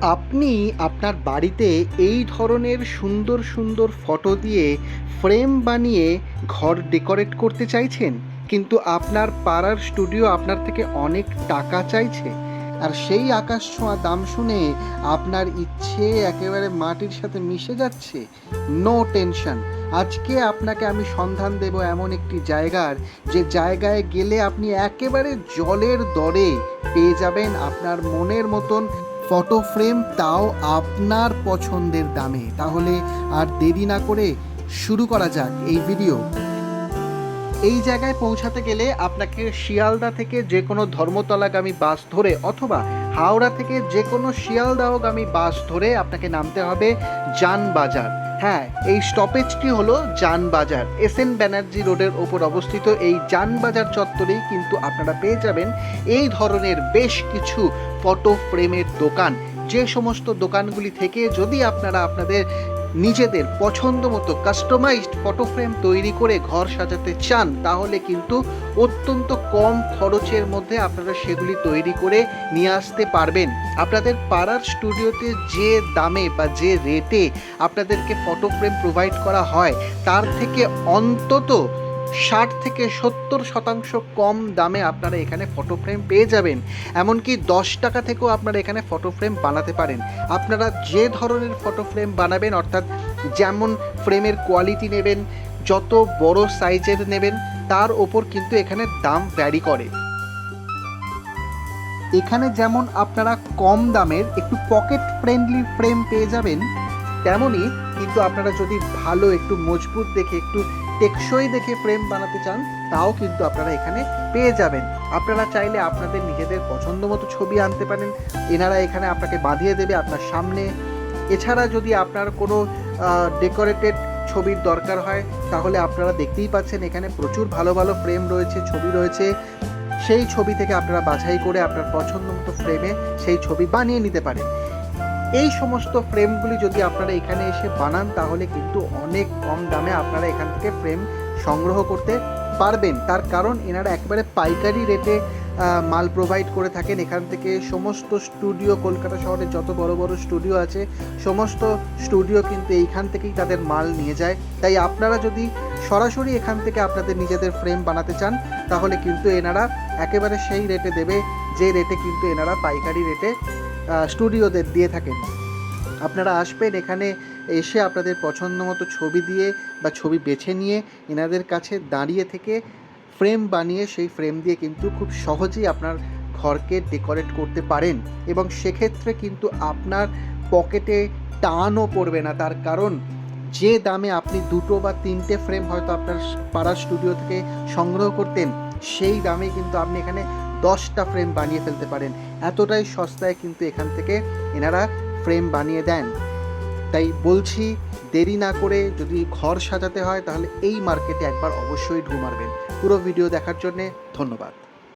আপনি আপনার বাড়িতে এই ধরনের সুন্দর সুন্দর ফটো দিয়ে ফ্রেম বানিয়ে ঘর ডেকোরেট করতে চাইছেন? কিন্তু আপনার পাড়ার স্টুডিও আপনার থেকে অনেক টাকা চাইছে। আর সেই আকাশ ছোঁয়া দাম শুনে আপনার ইচ্ছে একেবারে মাটির সাথে মিশে যাচ্ছে। নো টেনশন আজকে আপনাকে আমি সন্ধান দেব এমন একটি জায়গার, যে জায়গায় গেলে আপনি একেবারে জলের দরে পেয়ে যাবেন আপনার মনের মতন ফটো ফ্রেম তাও আপনার পছন্দের দামে। তাহলে আর দেরি না করে শুরু করা যাক এই ভিডিও এই জায়গায় পৌঁছাতে গেলে আপনাকে শিয়ালদা থেকে যে কোনো ধর্মতলাগামী বাস ধরে অথবা হাওড়া থেকে যে কোনো শিয়ালদাহগামী বাস ধরে আপনাকে নামতে হবে যানবাজার। হ্যাঁ এই স্টপেজটি হলো যানবাজার। এস এন ব্যানার্জি রোডের ওপর অবস্থিত এই যানবাজার চত্বরেই কিন্তু আপনারা পেয়ে যাবেন এই ধরনের বেশ কিছু ফটো ফ্রেমের দোকান। যে সমস্ত দোকানগুলি থেকে যদি আপনারা আপনাদের নিজেদের পছন্দ মতো কাস্টমাইজড ফটো ফ্রেম তৈরি করে ঘর সাজাতে চান, তাহলে কিন্তু অত্যন্ত কম খরচের মধ্যে আপনারা সেগুলি তৈরি করে নিয়ে আসতে পারবেন। আপনাদের পাড়ার স্টুডিওতে যে দামে বা যে রেটে আপনাদেরকে ফটো ফ্রেম প্রোভাইড করা হয়, তার থেকে অন্তত ষাট থেকে সত্তর শতাংশ কম দামে আপনারা এখানে ফটো ফ্রেম পেয়ে যাবেন। এমনকি দশ টাকা থেকেও আপনারা এখানে ফটো ফ্রেম বানাতে পারেন। আপনারা যে ধরনের ফটো ফ্রেম বানাবেন, অর্থাৎ যেমন ফ্রেমের কোয়ালিটি নেবেন, যত বড় সাইজের নেবেন, তার ওপর কিন্তু এখানে দাম ভ্যারি করে। এখানে যেমন আপনারা কম দামের একটু পকেট ফ্রেন্ডলি ফ্রেম পেয়ে যাবেন, তেমনই কিন্তু আপনারা যদি ভালো, একটু মজবুত দেখে, একটু টেকসই দেখে ফ্রেম বানাতে চান, তাও কিন্তু আপনারা এখানে পেয়ে যাবেন। আপনারা চাইলে আপনাদের নিজেদের পছন্দ মতো ছবি আনতে পারেন। এনারা এখানে আপনাকে বাঁধিয়ে দেবে আপনার সামনে। এছাড়া যদি আপনার কোনো ডেকোরেটেড ছবির দরকার হয়, তাহলে আপনারা দেখতেই পাচ্ছেন এখানে প্রচুর ভালো ভালো ফ্রেম রয়েছে, ছবি রয়েছে। সেই ছবি থেকে আপনারা বাছাই করে আপনার পছন্দ মতো ফ্রেমে সেই ছবি বানিয়ে নিতে পারেন। এই সমস্ত ফ্রেমগুলি যদি আপনারা এখানে এসে বানান, তাহলে কিন্তু অনেক কম দামে আপনারা এখান থেকে ফ্রেম সংগ্রহ করতে পারবেন। তার কারণ এনারা একেবারে পাইকারি রেটে মাল প্রোভাইড করে থাকেন। এখান থেকে সমস্ত স্টুডিও, কলকাতা শহরে যত বড় বড় স্টুডিও আছে, সমস্ত স্টুডিও কিন্তু এইখান থেকেই তাদের মাল নিয়ে যায়। তাই আপনারা যদি সরাসরি এখান থেকে আপনাদের নিজেদের ফ্রেম বানাতে চান, তাহলে কিন্তু এনারা একেবারে সেই রেটে দেবে, যে রেটে কিন্তু এনারা পাইকারি রেটে স্টুডিওদের দিয়ে থাকেন। আপনারা আসবেন এখানে, এসে আপনাদের পছন্দ মতো ছবি দিয়ে বা ছবি বেছে নিয়ে এনাদের কাছে দাঁড়িয়ে থেকে ফ্রেম বানিয়ে সেই ফ্রেম দিয়ে কিন্তু খুব সহজেই আপনার ঘরকে ডেকোরেট করতে পারেন এবং সেক্ষেত্রে কিন্তু আপনার পকেটে টানও পড়বে না। তার কারণ, যে দামে আপনি দুটো বা তিনটে ফ্রেম হয়তো আপনার পাড়ার স্টুডিও থেকে সংগ্রহ করতেন, সেই দামে কিন্তু আপনি এখানে দশটা ফ্রেম বানিয়ে ফেলতে পারেন। এতটাই সস্তায় কিন্তু এখান থেকে এনারা ফ্রেম বানিয়ে দেন। তাই বলছি, দেরি না করে যদি ঘর সাজাতে হয়, তাহলে এই মার্কেটে একবার অবশ্যই ঢু মারবেন। পুরো ভিডিও দেখার জন্যে ধন্যবাদ।